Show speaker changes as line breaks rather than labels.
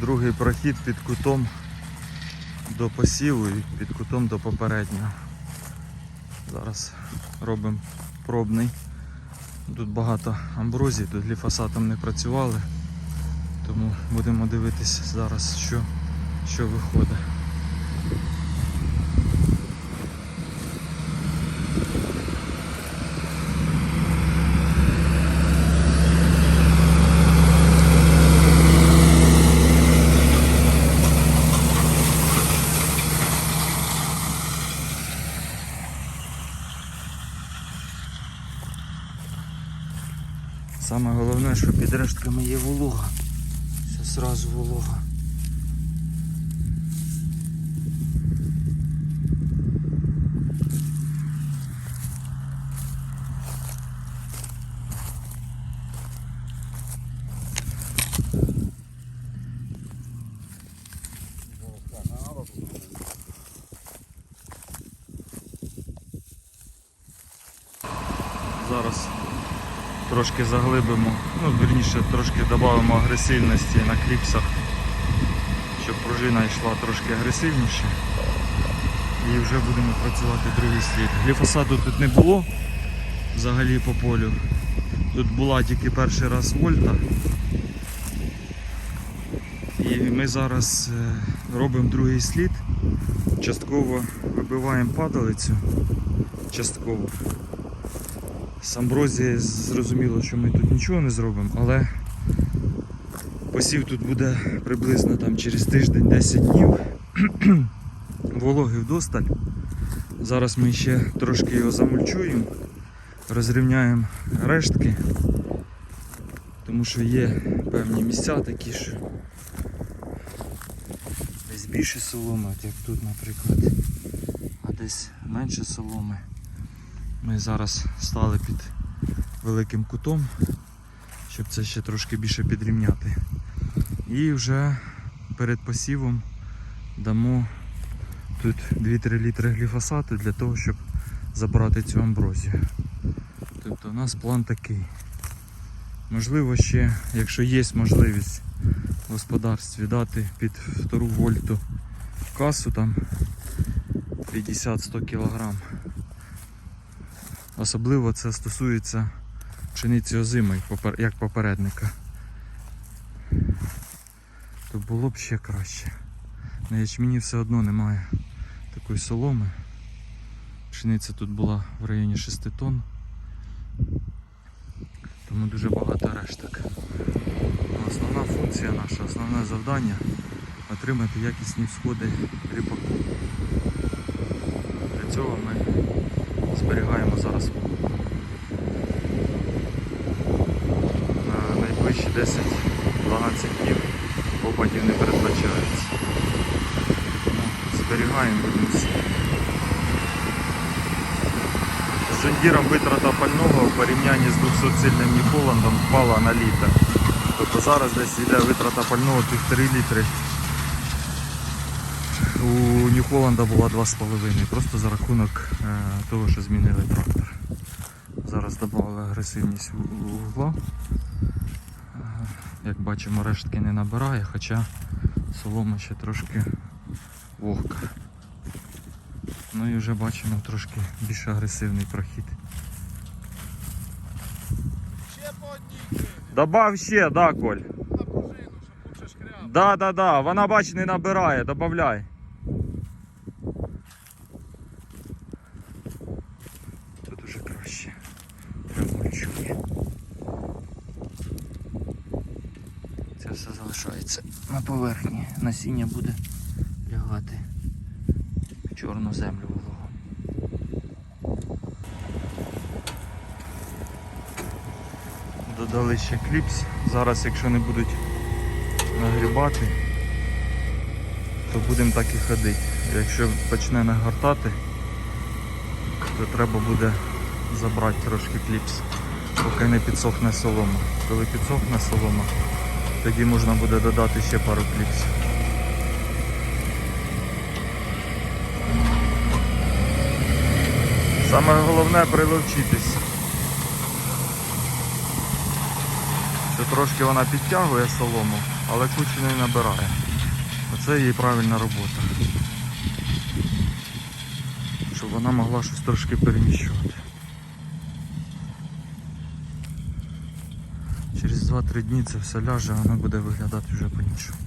Другий прохід під кутом до посіву і під кутом до попереднього. Зараз робимо пробний. Тут багато амброзій, тут ліфосатом не працювали. Тому будемо дивитися зараз, що, що виходить. Саме головне, що під рештками є волога. Все сразу волога. Зараз трошки заглибимо, ну вірніше трошки додамо агресивності на кліпсах, щоб пружина йшла трошки агресивніше. І вже будемо працювати другий слід. Гліфосату тут не було взагалі по полю. Тут була тільки перший раз вольта. І ми зараз е, робимо другий слід. Частково вибиваємо падалицю. Частково. З амброзії зрозуміло, що ми тут нічого не зробимо, але посів тут буде приблизно там через тиждень 10 днів. Вологи вдосталь. Зараз ми ще трошки його замульчуємо, розрівняємо рештки, тому що є певні місця такі, що десь більше соломи, от як тут, наприклад, а десь менше соломи. Ми зараз стали під великим кутом, щоб це ще трошки більше підрівняти. І вже перед посівом дамо тут 2-3 літри гліфосату для того, щоб забрати цю амброзію. Тобто у нас план такий. Можливо ще, якщо є можливість в господарстві дати під втору вольту касу там 50-100 кілограм. Особливо це стосується пшениці озимої, як попередника. То було б ще краще. На ячміні все одно немає такої соломи. Пшениця тут була в районі 6 тонн. Тому дуже багато решток. Основна функція наша, основне завдання отримати якісні всходи ріпаку. Для цього ми зберігаємо зараз. На найближчі 10-12 днів опадів не передбачається. Зберігаємо будемо. З Джондіром витрата пального в порівнянні з 200-сильним Ніколандом впала на літр. Тобто зараз десь йде витрата пального 1,5 літри. У Нью-Холланда була 2,5, просто за рахунок е, того, що змінили трактор. Зараз додали агресивність вугла. Е, Як бачимо, рештки не набирає, хоча солома ще трошки вогка. Ну і вже бачимо трошки більш агресивний прохід.
Ще по одній
Добав ще, да, Коль?
шкряв.
Да, да, да, вона бач не набирає, добавляй. Тут уже краще. Прям мульчує. Все залишається на поверхні. Насіння буде лягати в чорну землю вологу. Додали ще кліпс. Зараз, якщо не будуть нагрібати, то будемо так і ходити. Якщо почне нагортати, то треба буде забрати трошки кліпс, поки не підсохне солома. Коли підсохне солома, тоді можна буде додати ще пару кліпсів. Саме головне приловчитись. Це трошки вона підтягує солому, але кучу не набирає. Оце її правильна робота. Щоб вона могла щось трошки переміщувати. Через 2-3 дні це все ляже, воно буде виглядати вже по-іншому.